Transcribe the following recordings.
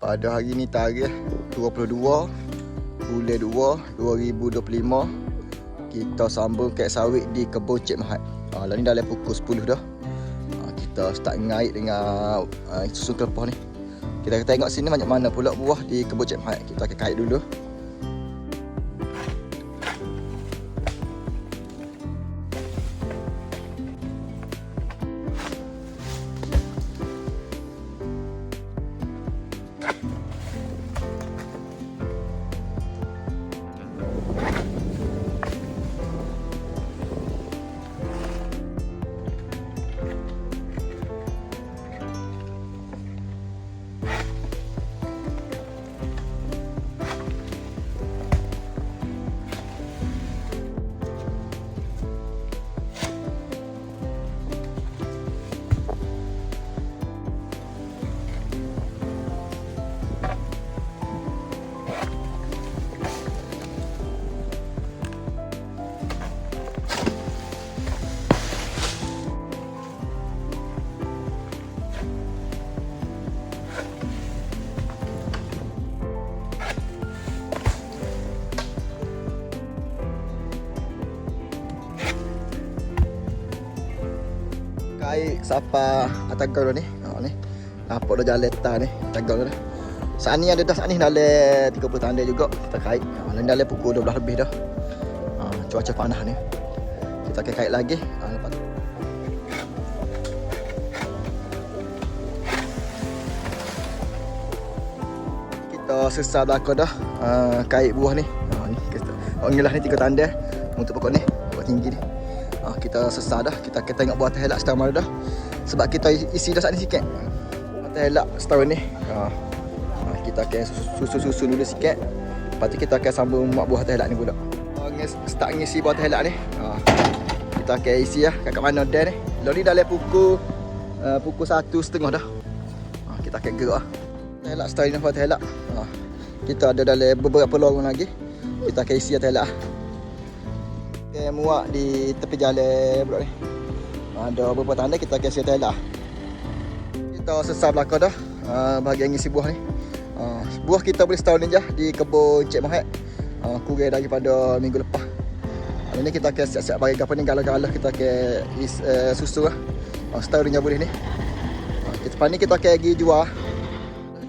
Pada hari ni tarikh 22 bulan 2 2025 kita sambung kek sawit di kebun Cik Mahat. Ha, lah ni dah lepas pukul 10 dah. Ha, kita start ngait dengan uh, susun kelepah ni. Kita tengok sini banyak mana pula buah di kebun Cik Mahat. Kita akan kait dulu. Kait sapa atas gaul ni. Ha ni. Nampak dah jalan letar ni, atas gaul dah. Saat ni ada dah saat ni dalam 30 tanda juga kita kait. Ha ni dalam pukul 12 lebih dah. Ha cuaca panas ni. Kita akan kait lagi. Ha lepas tu. Kita sesal belakang dah uh, kait buah ni. Ha ni kita. Orang ngelah ni tiga tanda untuk pokok ni, pokok tinggi ni. Ha, kita sesar dah, kita akan tengok buah teh helak setahun mana dah. Sebab kita isi dah saat ni sikit. Buah teh helak setahun ni. Ha. Ha, kita akan susun-susun dulu sikit. Lepas tu kita akan sambung mak buah helak ni pula. Ha, start ngisi buah teh helak ni. Ha. Kita akan isi lah kat, mana dah ni. Ni dah lewat pukul uh, pukul satu setengah dah. Ha, kita akan gerak lah. Helak setahun ni buah teh helak. Ha. Kita ada dalam beberapa lorong lagi. Kita akan isi teh helak Okay, muak di tepi jalan pula ni. Ada beberapa tanda kita akan siap lah. Kita sesar belakang dah uh, bahagian ngisi buah ni. Uh, buah kita boleh setahun ni je di kebun Cik Mahat. Uh, kurang daripada minggu lepas. Hari ni kita akan siap-siap bagi apa ni galah-galah kita akan is, uh, susu lah. Uh, setahun ni boleh ni. Uh, kita, ni kita akan pergi jual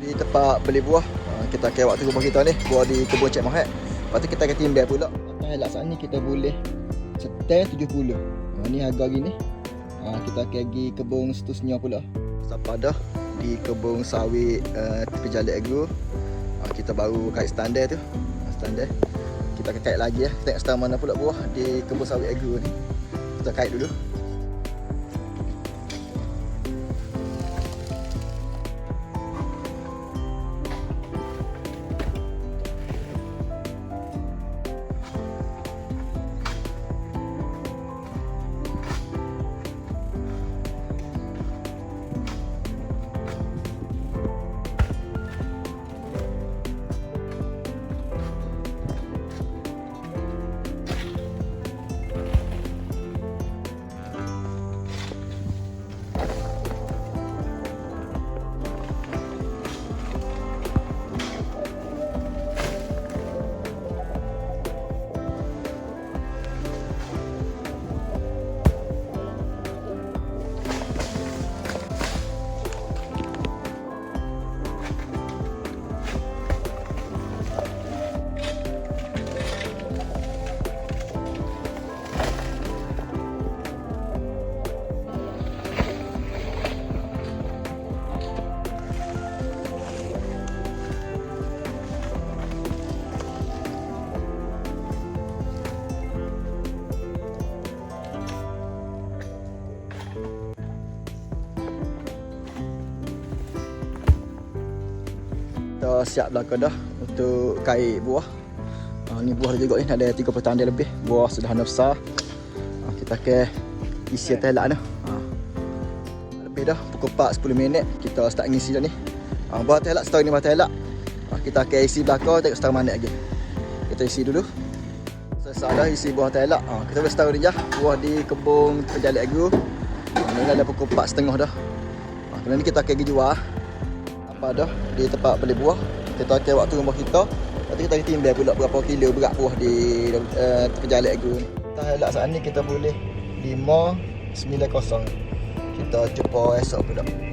di tempat beli buah. Uh, kita akan waktu rumah kita ni buah di kebun Cik Mahat. Lepas tu kita akan timbal pula. Helak saat ni kita boleh setel 70. Ha, ni harga gini. Ha, kita akan pergi kebun seterusnya pula. Sampai dah di kebun sawit uh, tepi jalan agro. Ha, kita baru kait standar tu. Ha, standar. Kita akan kait lagi ya. Tengok setahun mana pula buah di kebun sawit agro ni. Kita kait dulu. Kita siap belakang dah untuk kait buah. Ha, ni buah juga ni ada 30 tanda lebih. Buah sudah besar. Ha, kita akan isi atas helak dah. Ha. Lebih dah pukul 4 10 minit kita start ngisi dah ni. Ha, buah atas helak setahun ni buah atas helak. Ha, kita akan isi belakang tengok setahun mana lagi. Kita isi dulu. Selesai dah isi buah atas helak. Ha, kita boleh setahun ni je. Buah di kebun Pejalit Agro. Ha, ni dah pukul 4.30 dah. Ha, kemudian ni kita akan pergi jual. sampai dah di tempat beli buah. Kita akan waktu rumah kita. Lepas tu kita akan timbang pula berapa kilo berat buah di uh, terjalek aku ni. Kita helak saat ni kita boleh 590. Kita jumpa esok pula.